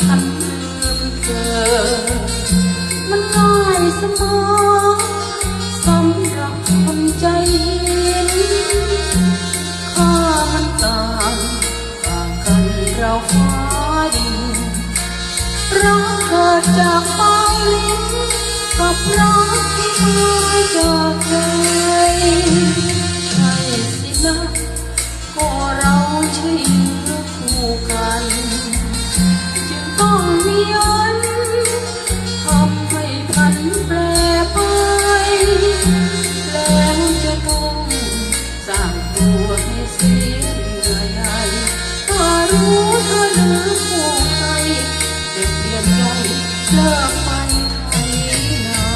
ฉันลืมเธอ มันง่ายเสมอสำหรับคนใจเย็นข้ามันต่างต่างกันเราฟ้าดินรักเกิดจากปลาลิ้นกับเรา ต้องมีอันทำให้พันแปรไป แล้วจะต้องสร้างตัวให้เสียเรื่อยใหญ่ถ้ารู้เธอเลือผู้ใครจะเปลี่ยนใจเลิกไปไทยนา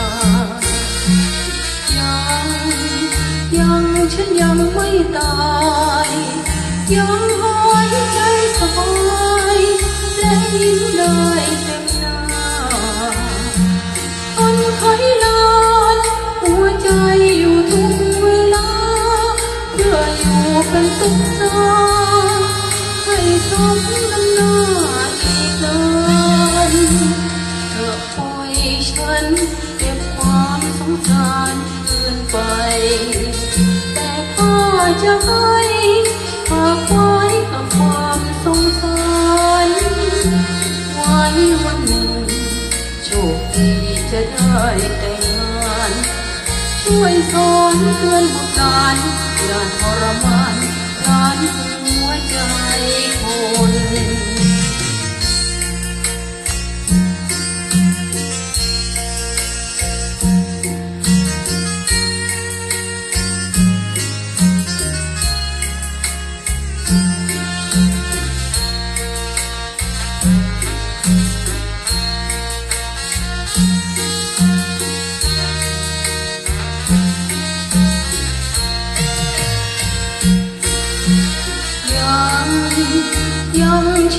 ยัง ยังฉันยังไม่ตาย เป็นตุ๊กตาให้สมน้ำหน้าอีกนานเธอปล่อยฉันเก็บความสงสารคืนไป แต่ข้าจะให้ฝากไว้กับความสงสารไว้วันหนึ่งโชคดีจะได้แต่งงาน ช่วยสอนเตือนบุตรหลาน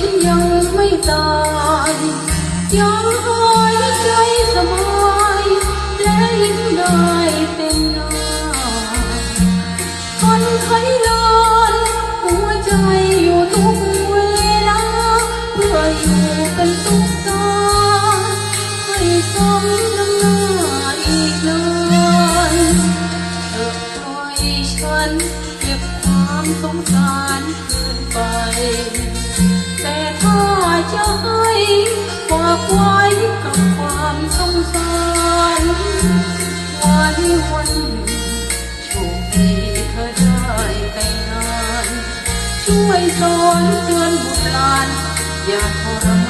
ฉันยังไม่ตายยังหายใจสบายและยิ้มได้เต็มหน้าคนไขลานหัวใจอยู่ทุกเวลาเพื่ออยู่เป็นตุ๊กตาให้สมน้ำหน้าอีกนานเธอปล่อยฉันเก็บความสงสารคืน ไป แต่ถ้าจะให้ฝากไว้กับความสงสารวันวันโชคดีเธอได้แต่งงาน ช่วยสอนเตือนบุตรหลาน อย่าทรม